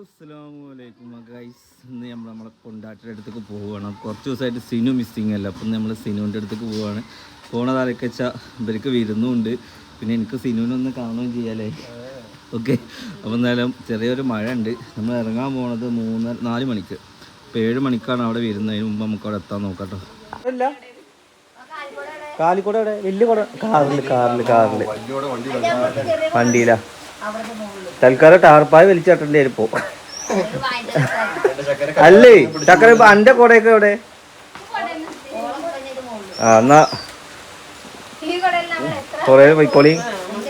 അസ്സാമലൈക്കും ഗൈസ് ഇന്ന് നമ്മൾ നമ്മളെ കൊണ്ടാട്ടിന്റെ അടുത്തേക്ക് പോവുകയാണ്. കുറച്ച് ദിവസമായിട്ട് സിനു മിസ്സിങ് അല്ല. അപ്പം നമ്മൾ സിനുവിന്റെ അടുത്തേക്ക് പോവുകയാണ്. പോണതാരൊക്കെ വെച്ചാൽ ഇവർക്ക് വിരുന്നുണ്ട്. പിന്നെ എനിക്ക് സിനുവിനൊന്ന് കാണുകയും ചെയ്യാലേ. ഓക്കെ അപ്പം എന്തായാലും ചെറിയൊരു മഴ ഉണ്ട് നമ്മൾ ഇറങ്ങാൻ പോണത് മൂന്നര നാല് മണിക്ക്. അപ്പം ഏഴ് മണിക്കാണ് അവിടെ വരുന്നത്. അതിന് മുമ്പ് നമുക്ക് അവിടെ എത്താൻ നോക്കാം കേട്ടോ. കാലിക്കൂടെ വലിയ കൂടെ കാറിൽ കാറിൽ കാറിൽ വണ്ടിയിലാ. തൽക്കാലം ടാർപ്പായ വലിച്ചാട്ടേണ്ടി വരും അല്ലേ? ചക്കര ഇപ്പൊ അന്റെ കൊടയൊക്കെ എവിടെ? ആ എന്നാ. കൊറേ പോയിക്കോളി.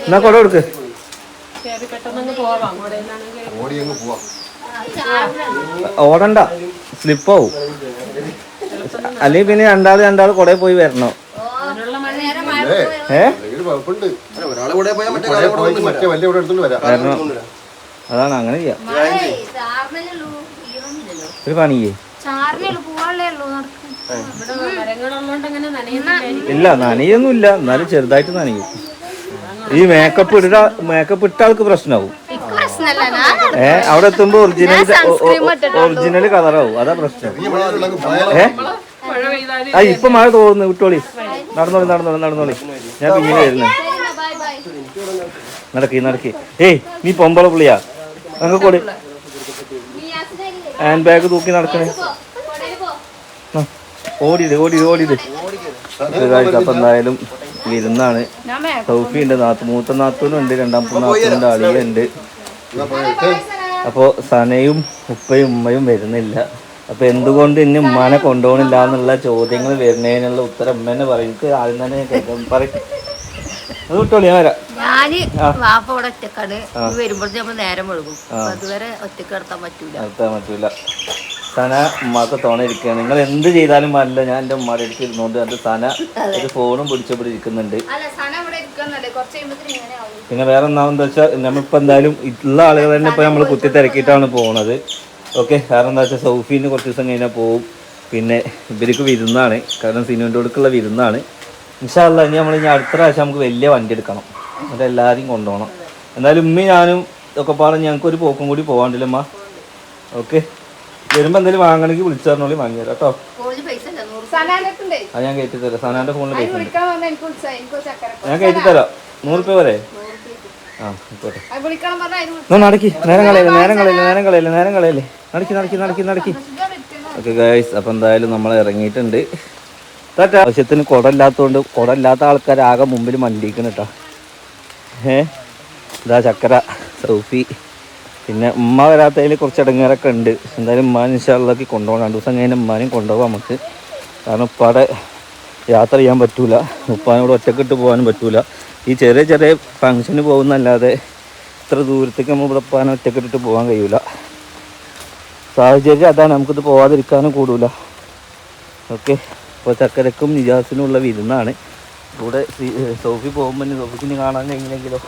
എന്നാ കൊട കൊടുക്ക്. ഓടണ്ട. സ്ലിപ്പാവും. അല്ലെങ്കിൽ പിന്നെ രണ്ടാൾ രണ്ടാൾ കൊടേ പോയി വരണോ. ഏ? അതാണ് അങ്ങനെ ചെയ്യാം. ഒരു പണിയേ. ഇല്ല നനയൊന്നും ഇല്ല എന്നാലും ചെറുതായിട്ട് നനയും. ഈ മേക്കപ്പ് ഇട മേക്കപ്പ് ഇട്ട ആൾക്ക് പ്രശ്നമാവും. ഏ അവിടെ എത്തുമ്പോ ഒറിജിനൽ ഒറിജിനൽ കളറാവും അതാ പ്രശ്നം. ഏ? ആ ഇപ്പൊ മഴ തോന്നുന്നു വിട്ടോളി. നടന്നോളി നടന്നോളി നടന്നോളി. ഞാൻ പിന്നീട് വരുന്നു. നടക്കി നടക്കി. ഏയ് നീ പൊമ്പള പുള്ളിയാ. അങ്ങ് കൊടി. ഹാൻഡ് ബാഗ് തൂക്കി നടക്കണേ. ഓടിയത് ഓടിയത് ഓടിയത് അപ്പൊ എന്തായാലും വിരുന്നാണ്. സൗഫി ഉണ്ട് നാത്തു മൂത്ത നാത്തൂനും ഉണ്ട് രണ്ടാമത്തെ നാത്തൂന്റെ അളിയുണ്ട് അപ്പോൾ സനയും ഉപ്പയും ഉമ്മയും വരുന്നില്ല. അപ്പൊ എന്തുകൊണ്ട് ഇനി ഉമ്മാനെ കൊണ്ടുപോകണില്ല എന്നുള്ള ചോദ്യങ്ങൾ വരുന്നതിനുള്ള ഉത്തരം ഉമ്മ തന്നെ പറയും. എനിക്ക് ആദ്യം തന്നെ കേൾക്കാം പറയും. അത് വിട്ടോളി ഞാൻ വരാം. ഞാൻ വാപ്പ അവിടെ ഒറ്റക്കാണ്. വരുമ്പോഴത്തെ നമ്മൾ നേരം ഒഴുകും അതുവരെ ഒറ്റയ്ക്ക് നടത്താൻ പറ്റൂല. നടത്താൻ പറ്റൂല. സന ഉമ്മാക്ക് ഇരിക്കുകയാണ് നിങ്ങൾ എന്ത് ചെയ്താലും അല്ല ഞാൻ എന്റെ ഉമ്മാടെ അടുത്ത് ഇരുന്നോണ്ട് അത് സന ഒരു ഫോണും പിടിച്ചപ്പോൾ ഇരിക്കുന്നുണ്ട്. പിന്നെ വേറെ ഒന്നാമെന്ന് വെച്ചാൽ നമ്മളിപ്പോൾ എന്തായാലും ഉള്ള ആളുകൾ തന്നെ ഇപ്പോൾ നമ്മൾ കുത്തി തിരക്കിയിട്ടാണ് പോകുന്നത് ഓക്കെ കാരണം എന്താ വെച്ചാൽ സൗഫീന് കുറച്ച് ദിവസം കഴിഞ്ഞാൽ പോവും. പിന്നെ ഇവർക്ക് വിരുന്നാണ്. കാരണം സിനിമന്റെ കൊടുക്കുള്ള വിരുന്നാണ്. ഇൻഷാല്ല ഇനി നമ്മൾ ഇനി അടുത്ത പ്രാവശ്യം നമുക്ക് വലിയ വണ്ടി എടുക്കണം. എന്നിട്ട് എല്ലാവരെയും കൊണ്ടുപോകണം. എന്നാലും ഉമ്മയും ഞാനും ഒക്കെ പറഞ്ഞ് ഞങ്ങൾക്ക് ഒരു പോക്കും കൂടി പോകാണ്ടില്ല അമ്മ ഓക്കെ. വരുമ്പോൾ എന്തെങ്കിലും വാങ്ങണമെങ്കിൽ വിളിച്ചറിഞ്ഞോളി പറഞ്ഞോളി കേട്ടോ. അത് ഞാൻ കയറ്റി തരാം സനാന്റെ ഫോണിൽ ഞാൻ കയറ്റി തരാം നൂറ് രൂപ വരെ? ആ നടക്കി. നേരം കളയല്ലേ നേരം കളയല്ലേ നേരം കളയല്ലേ നേരം കളയല്ലേ. നടക്കി നടക്കി നടക്കി നടക്കി. ഓക്കെ ഗൈസ് അപ്പം എന്തായാലും നമ്മൾ ഇറങ്ങിയിട്ടുണ്ട്. ടാറ്റ. ആവശ്യത്തിന് കുടമില്ലാത്തതുകൊണ്ട് കുടമില്ലാത്ത ആൾക്കാർ ആകെ മുമ്പിൽ മണ്ടിക്കണം കേട്ടോ ഏ? ഇതാ ചക്കര സൗഫി. പിന്നെ ഉമ്മ വരാത്തതിൽ കുറച്ച് ഇടങ്ങേറൊക്കെ ഉണ്ട്. എന്തായാലും ഉമ്മാൻ ഇൻഷാള്ളാക്കി കൊണ്ടുപോകണം. രണ്ട് ദിവസം കഴിഞ്ഞാൽ ഉമ്മാനും കൊണ്ടുപോകാം നമുക്ക്. കാരണം ഉപ്പാടെ യാത്ര ചെയ്യാൻ പറ്റൂല. ഉപ്പാനോട് ഒറ്റക്കിട്ട് പോകാനും പറ്റൂല. ഈ ചെറിയ ചെറിയ ഫങ്ഷന് പോകുന്നല്ലാതെ ഇത്ര ദൂരത്തേക്ക് നമ്മൾ ഇവിടെ ഉപ്പാനെ ഒറ്റക്കിട്ടിട്ട് പോകാൻ കഴിയൂല. സാഹചര്യം അതാണ്. നമുക്കിത് പോവാതിരിക്കാനും കൂടൂല. ഓക്കെ. അപ്പോൾ ചക്കരക്കും നിജാസിനും ഉള്ള വിരുന്നാണ്. കൂടെ സോഫി പോകുമ്പോൾ തന്നെ സോഫിക്കിന് കാണാൻ കഴിഞ്ഞില്ലെങ്കിലോ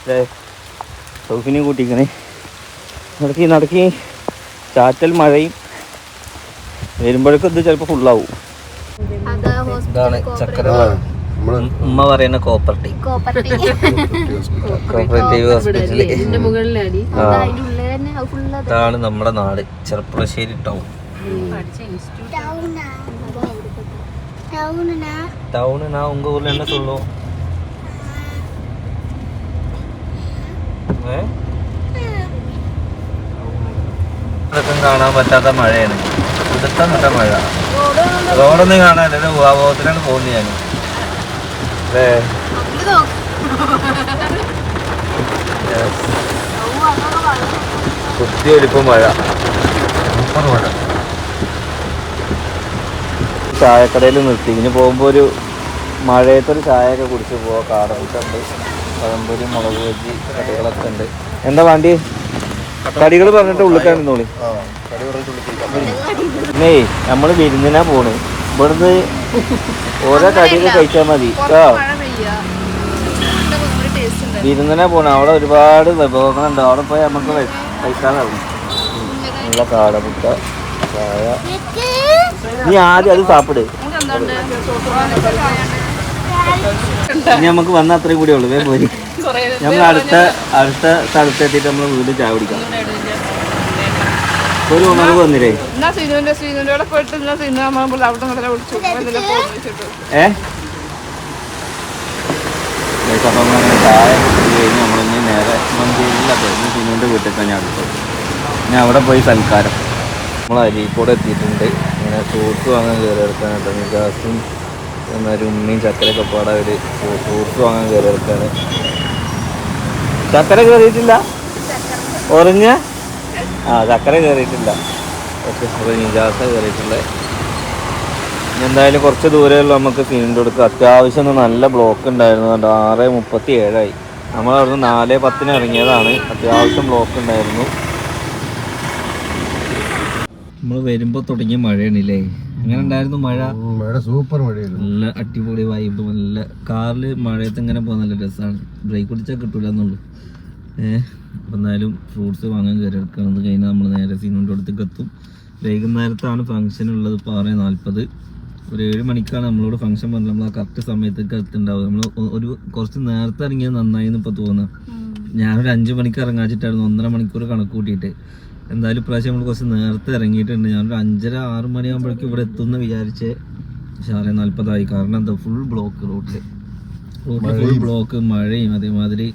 അല്ലേ സോഫിനെ കൂട്ടിക്കണേ. നടക്കി നടക്കി. ചാറ്റൽ മഴയും. വരുമ്പോഴേക്കും ഇത് ചിലപ്പോൾ ഫുള്ളാവും ഇതാണ് ചക്കര ഉമ്മ പറയുന്ന കോപ്പർട്ടി കോപ്പറേറ്റീവ് ഹോസ്പിറ്റൽ ഇതാണ് നമ്മുടെ നാട്. ചെറുപ്പുളശ്ശേരി ടൗൺ ടൗണ് ഞാൻ ഉങ്ക ഊരിൽ என்ன சொல்லுவோம் ഏ ഇതൊക്കെ കാണാൻ പറ്റാത്ത മഴയാണ് ഇവിടുത്തെ മറ്റ മഴ റോഡൊന്നും കാണാനില്ല ഊഹാബോധത്തിലാണ് പോകുന്നത് ഞാൻ അല്ലേ Yes. കുത്തിയൊലിപ്പം മഴ സൂപ്പർ മഴ ചായക്കടയിൽ നിർത്തി. ഇനി പോകുമ്പോൾ ഒരു മഴയത്തൊരു ചായയൊക്കെ കുടിച്ച് പോവാം. കാടമുട്ടുണ്ട് പഴംപൊരി മുളക് ബജി കടികളൊക്കെ ഉണ്ട്. എന്താ വണ്ടി? കടികൾ പറഞ്ഞിട്ട് ഉള്ളിക്കാണിന്നോളി പിന്നെ നമ്മൾ വിരുന്നിനാ പോണ്. ഇവിടുന്ന് ഓരോ കടിയൊക്കെ കഴിച്ചാൽ മതി. ആ. വിരുന്നിനാ പോണ. അവിടെ ഒരുപാട് വിഭവങ്ങളുണ്ട്. അവിടെ പോയി നമുക്ക് കഴി- കഴിക്കാനാവും നല്ല കാടമുട്ട ചായ നീ ആദ്യം അത് സാപ്പിട്. ഇനി നമുക്ക് വന്ന അത്രയും കൂടി ഉള്ളു വേഗം പോരി. നമ്മൾ അടുത്ത അടുത്ത സ്ഥലത്ത് എത്തിയിട്ട് നമ്മൾ വീട് ചായ കുടിക്കാം. ഒരു ഉണർവ് വന്നില്ലേ? ഏ? ഞാൻ അപ്പം ചായ കുടിച്ച് കഴിഞ്ഞ് നമ്മളിനി നേരെ മഞ്ചേരിയിലൊക്കെ ഇന്ന് സിനുവിന്റെ വീട്ടിൽ തന്നെ അടുത്തത് ഇനി അവിടെ പോയി സൽക്കാരം. നമ്മൾ അരീക്കോട് എത്തിയിട്ടുണ്ട്. ഇങ്ങനെ ഫ്രൂട്ട്സ് വാങ്ങാൻ കയറി എടുക്കാനായിട്ട് നിജാസും എന്നൊരു ഉമ്മയും ചക്കരയൊക്കെ പാടെ ഒരു ഫ്രൂട്ട്സ് വാങ്ങാൻ കയറി എടുക്കാണ് ചക്കര കയറിയിട്ടില്ല ഒറിഞ്ഞ? ആ ചക്കര കയറിയിട്ടില്ല ഓക്കെ അപ്പോൾ നിജാസ കയറിയിട്ടുള്ളത് എന്തായാലും കുറച്ച് ദൂരമുള്ള നമുക്ക് സീനിന്റെ കൊടുക്കുക അത്യാവശ്യം നല്ല ബ്ലോക്ക് ഉണ്ടായിരുന്നു കണ്ടോ. ആറ് മുപ്പത്തി ഏഴായി നമ്മളവിടുന്ന് നാല് പത്തിന് ഇറങ്ങിയതാണ്. അത്യാവശ്യം ബ്ലോക്ക് ഉണ്ടായിരുന്നു. നമ്മൾ വരുമ്പോൾ തുടങ്ങിയ മഴയാണില്ലേ? അങ്ങനെ ഉണ്ടായിരുന്നു മഴ? മഴ സൂപ്പർ മഴയായിരുന്നു. നല്ല അടിപൊളി വൈബ് നല്ല കാറിൽ മഴയത്ത് ഇങ്ങനെ പോകാൻ നല്ല രസമാണ് ബ്രേക്ക് പിടിച്ചാൽ കിട്ടൂല എന്നുള്ളൂ. ഏഹ് അപ്പം എന്തായാലും ഫ്രൂട്ട്സ് വാങ്ങാൻ കയറി എടുക്കുന്നത് കഴിഞ്ഞാൽ നമ്മൾ നേരെ സീനിന്റെ അടുത്തേക്ക് എത്തും. വൈകുന്നേരത്താണ് ഫംഗ്ഷൻ ഉള്ളത്. ഇപ്പോൾ ആറ് നാൽപ്പത് ഒരു ഏഴ് മണിക്കാണ് നമ്മളോട് ഫംഗ്ഷൻ പറഞ്ഞത്. നമ്മൾ ആ കറക്റ്റ് സമയത്തേക്ക് എത്തുണ്ടാവുക. നമ്മൾ ഒരു കുറച്ച് നേരത്തെ ഇറങ്ങിയത് നന്നായി എന്ന് ഇപ്പോൾ തോന്നുക ഞാനൊരു അഞ്ച് മണിക്ക് ഇറങ്ങാച്ചിട്ടായിരുന്നു. ഒന്നര മണിക്കൂർ കണക്ക് കൂട്ടിയിട്ട്. എന്തായാലും ഇപ്രാവശ്യം നമ്മൾ കുറച്ച് നേരത്തെ ഇറങ്ങിയിട്ടുണ്ട്. ഞാനൊരു അഞ്ചര ആറ് മണിയാകുമ്പോഴേക്കും ഇവിടെ എത്തുമെന്ന് വിചാരിച്ച് പക്ഷെ ആറ് നാൽപ്പതായി കാരണം എന്താ ഫുൾ ബ്ലോക്ക് റോട്ടിൽ റോട്ടിൽ ഫുൾ ബ്ലോക്ക് മഴയും. അതേമാതിരി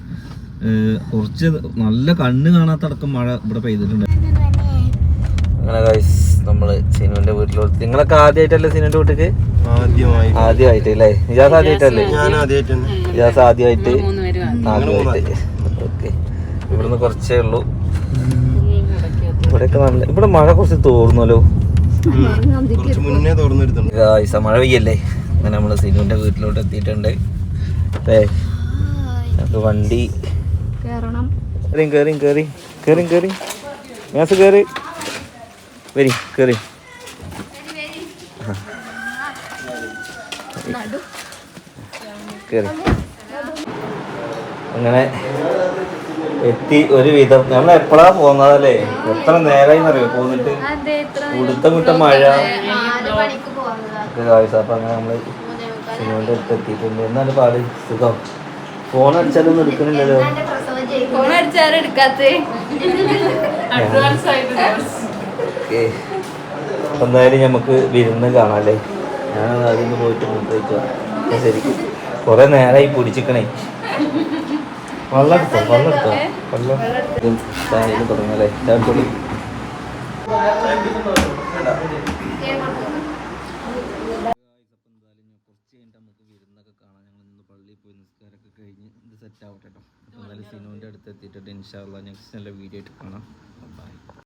കുറച്ച് നല്ല കണ്ണ് കാണാത്തടക്കം മഴ ഇവിടെ പെയ്തിട്ടുണ്ട്. അങ്ങനെ ഗൈസ് നമ്മൾ സിനുവിന്റെ വീട്ടിലോട്ട് നിങ്ങളൊക്കെ ആദ്യമായിട്ടല്ലേ സിനുവിന്റെ വീട്ടിക്ക്? ആദ്യമായി ആദ്യമായിട്ട് അല്ലേ? ഇജാസ് ആദ്യമായിട്ടല്ലേ? നിജാസ് ആദ്യമായിട്ട്. ആദ്യമായിട്ട്. ഓക്കെ. ഇവിടുന്ന് കുറച്ചേ ഉള്ളൂ. ഇവിടെയൊക്കെ നല്ല ഇവിടെ മഴ കുറച്ച് തോർന്നല്ലോ. മുന്നേ ഗായ്സ മഴ പെയ്യല്ലേ? അങ്ങനെ നമ്മൾ സിനുവിന്റെ വീട്ടിലോട്ട് എത്തിയിട്ടുണ്ട്. അല്ലേ നമുക്ക് വണ്ടി കേറി കേറി കേറി കേറി കേറി. മേസ് കേറി. വരി കേറി. കേറി. അങ്ങനെ എത്തി ഒരു വിധം നമ്മൾ എപ്പോഴാ പോന്നതല്ലേ? എത്ര നേരമായി അറിയോ പോന്നിട്ട് ഉടുത്ത വിട്ട മഴ. അപ്പൊ അങ്ങനെ നമ്മൾ സിനിമന്റെ അടുത്ത് എത്തിയിട്ടുണ്ട്. എന്നാലും പാട്? സുഖം. ഫോൺ അടിച്ചാലൊന്നും എടുക്കണില്ലല്ലോ. എന്തായാലും നമുക്ക് വിരുന്ന് കാണാല്ലേ? ഞാൻ അതിന് പോയിട്ട് ശരിക്കും കുറെ നേരമായി പിടിച്ചിക്കണേ. വെള്ളം എടുത്തോ വെള്ളം ചായയിൽ തുടങ്ങല്ലേ ചായപ്പൊടി കുറച്ച് കഴിഞ്ഞിട്ട് നമുക്ക് വിരുന്നൊക്കെ കാണാം ഞങ്ങൾ പള്ളിയിൽ പോയി നിസ്കാരമൊക്കെ കഴിഞ്ഞ് സെറ്റ് ആവട്ടെ കേട്ടോ എന്നാലും സിനുവിന്റെ അടുത്ത് എത്തിയിട്ടുണ്ട് ഇൻഷാല്ല നെക്സ്റ്റ് നല്ല വീഡിയോ ആയിട്ട് കാണാം. ബൈ